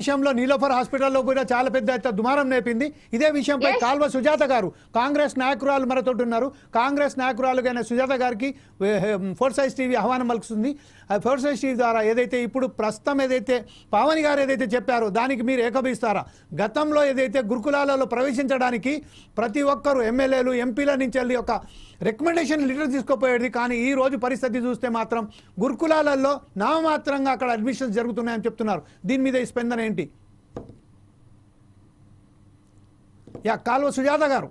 విషయంలో నీలోఫర్ హాస్పిటల్లో కూడా చాలా పెద్ద దుమారం నేపింది. ఇదే విషయంపై కాల్వ సుజాత గారు కాంగ్రెస్ నాయకురాలు మనతో ఉన్నారు. కాంగ్రెస్ నాయకురాలుగైన సుజాత గారికి ఫోర్ సైజ్ టీవీ ఆహ్వానం పలుకుతుంది. ఆ ఫోర్ సైజ్ టీవీ ద్వారా ఏదైతే ఇప్పుడు ప్రస్తుతం ఏదైతే పావని గారు ఏదైతే చెప్పారో దానికి మీరు ఏకభిస్తారా గతంలో ఏదైతే గురుకులాలలో ప్రవేశించడానికి ప్రతి ఒక్కరు ఎమ్మెల్యేలు ఎంపీల నుంచి వెళ్ళి ఒక రికమెండేషన్ లెటర్ తీసుకుపోయేది. కానీ ఈ రోజు పరిస్థితి చూస్తే మాత్రం గురుకులాలలో నామమాత్రంగా అక్కడ అడ్మిషన్స్ జరుగుతున్నాయని చెప్తున్నారు. దీని మీద ఈ స్పందన ఏంటి? యా కాల్వ సుజాత గారు.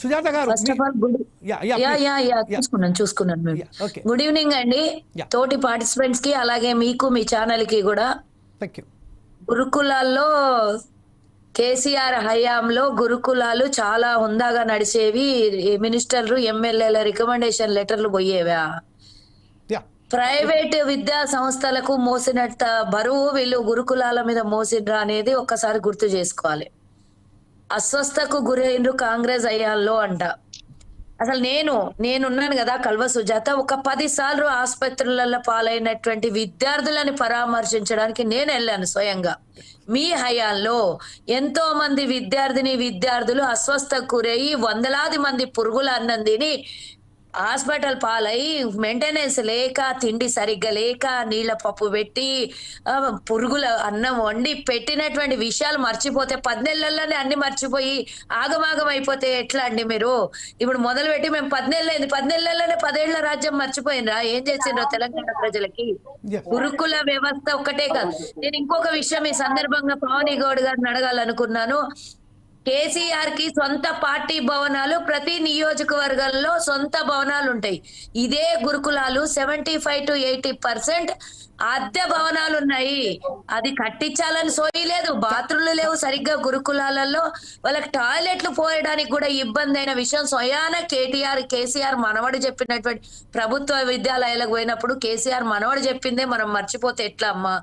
సుజాత గారు గుడ్. చూసుకున్నాను చూసుకున్నాను ఈవినింగ్ అండి. తోటి పార్టిసిపెంట్స్కి అలాగే మీకు మీ ఛానల్కి కూడా గురుకులాల్లో కేసీఆర్ హయాంలో గురుకులాలు చాలా హుందాగా నడిచేవి మినిస్టర్లు ఎమ్మెల్యేల రికమెండేషన్ లెటర్లు పోయేవా? ప్రైవేట్ విద్యా సంస్థలకు మోసినంత బరువు వీళ్ళు గురుకులాల మీద మోసిండ్రు అనేది ఒక్కసారి గుర్తు చేసుకోవాలి. అస్వస్థకు గురైండ్రు కాంగ్రెస్ అయ్యాల్లో అంట. అసలు నేను నేనున్నాను కదా కల్వ సుజాత ఒక పది సార్లు ఆసుపత్రులలో పాలైనటువంటి విద్యార్థులని పరామర్శించడానికి నేను వెళ్ళాను స్వయంగా. మీ హయాల్లో ఎంతో మంది విద్యార్థిని విద్యార్థులు అస్వస్థకు గురయ్యి వందలాది మంది పురుగుల అన్నం తిని హాస్పిటల్ పాలై మెయింటెనెన్స్ లేక తిండి సరిగ్గా లేక నీళ్ళ పప్పు పెట్టి పురుగుల అన్నం వండి పెట్టినటువంటి విషయాలు మర్చిపోతే పద్నెలలోనే అన్ని మర్చిపోయి ఆగమాగం అయిపోతే ఎట్లా అండి మీరు? ఇప్పుడు మొదలు పెట్టి మేము పద్నెళ్ళు అయింది పద్నెలలోనే పదేళ్ళ రాజ్యం మర్చిపోయినరా? ఏం చేసిండ్రో తెలంగాణ ప్రజలకి. గురుకుల వ్యవస్థ ఒక్కటే కాదు. నేను ఇంకొక విషయం ఈ సందర్భంగా పవని గౌడ్ గారిని అడగాలనుకున్నాను. కేసీఆర్కి సొంత పార్టీ భవనాలు ప్రతి నియోజకవర్గంలో సొంత భవనాలు ఉంటాయి ఇదే గురుకులాలు seventy five to eighty percent అద్దె భవనాలు ఉన్నాయి అది కట్టించాలని సోయలేదు బాత్రూమ్లు లేవు సరిగ్గా గురుకులాలలో. వాళ్ళకి టాయిలెట్లు పోయడానికి కూడా ఇబ్బంది అయిన విషయం స్వయాన కేటీఆర్ కేసీఆర్ మనవడు చెప్పినటువంటి ప్రభుత్వ విద్యాలయాలకు పోయినప్పుడు కేసీఆర్ మనవడు చెప్పిందే మనం మర్చిపోతే ఎట్లా అమ్మా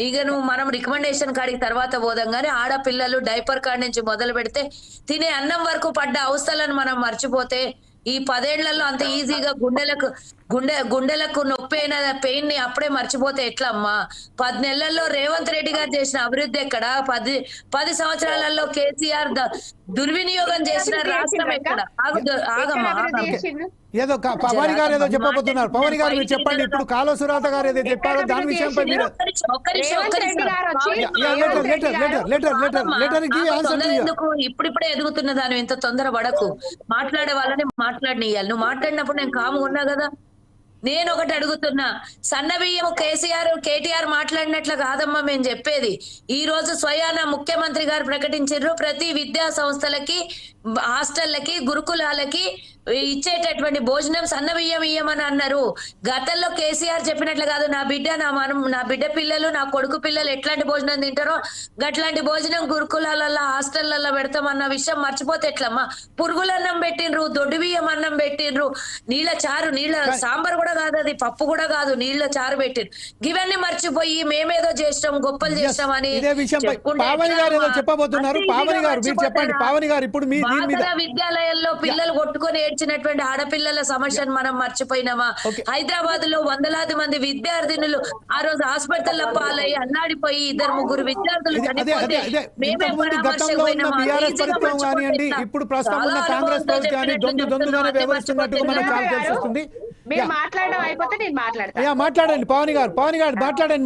ఇక నువ్వు మనం రికమెండేషన్ కాడికి తర్వాత పోదాం కానీ ఆడపిల్లలు డైపర్ కాడి నుంచి మొదలు పెడితే తినే అన్నం వరకు పడ్డ అవస్థలను మనం మర్చిపోతే ఈ పదేళ్ళలో అంత ఈజీగా గుండెలకు గుండె గుండెలకు నొప్పి అయిన పెయిన్ని అప్పుడే మర్చిపోతే ఎట్లా అమ్మా పది నెలల్లో రేవంత్ రెడ్డి గారు చేసిన అభివృద్ధి ఎక్కడ? పది పది సంవత్సరాలలో కేసీఆర్ దుర్వినియోగం చేసిన రాష్ట్రం ఎక్కడ? ఆగు ఆగమ్మా. ఏదో పవన్ గారు ఏదో చెప్పబోతున్నారు. పవన్ గారు మీరు చెప్పండి. ఇప్పుడు కాలువ సుజాత గారు ఏదో చెప్పారో దాని విషయంపై మీరు ఇప్పుడిప్పుడే ఎదుగుతున్న దాని ఇంత తొందర పడకు. మాట్లాడే వాళ్ళని మాట్లాడినియాలి నువ్వు మాట్లాడినప్పుడు నేను కాము ఉన్నా కదా. నేను ఒకటి అడుగుతున్నా. సన్న బియ్యం కేసీఆర్ కేటీఆర్ మాట్లాడినట్లు కాదమ్మా మేము చెప్పేది. ఈ రోజు స్వయాన ముఖ్యమంత్రి గారు ప్రకటించారు ప్రతి విద్యా సంస్థలకి హాస్టళ్ళకి గురుకులాలకి ఇచ్చేటటువంటి భోజనం సన్న బియ్యం ఇయ్యమని అన్నారు. గతంలో కేసీఆర్ చెప్పినట్లు కాదు నా బిడ్డ నా మనం నా బిడ్డ పిల్లలు నా కొడుకు పిల్లలు ఎట్లాంటి భోజనం తింటారో గట్లాంటి భోజనం గురుకులాలలో హాస్టళ్ళలో పెడతామన్న విషయం మర్చిపోతే ఎట్లమ్మా? పురుగులన్నం పెట్టిండ్రు దొడ్డు బియ్యం అన్నం పెట్టిండ్రు. నీళ్ళ చారు నీళ్ళ సాంబార్ కూడా కాదు అది పప్పు కూడా కాదు నీళ్ళ చారు పెట్టిండ్రు. ఇవన్నీ మర్చిపోయి మేమేదో చేస్తాం గొప్పలు చేస్తామని అమ్మా? చెప్పబోతున్నారు పావని గారు మీరు చెప్పండి? పావని గారు ఇప్పుడు మీ విద్యాలయంలో పిల్లలు కొట్టుకొని ఏడ్చినటువంటి ఆడపిల్లల సమస్యను మనం మర్చిపోయినామా. హైదరాబాద్లో వందలాది మంది విద్యార్థినులు ఆ రోజు హాస్పిటల్ పాలై అల్లాడిపోయి ఇద్దరు ముగ్గురు విద్యార్థులు చనిపోతే మేమే? ఇప్పుడు. మాట్లాడడం అయిపోతే నేను మాట్లాడతాను యా మాట్లాడండి పవన్ గారు పవన్ గారు మాట్లాడండి.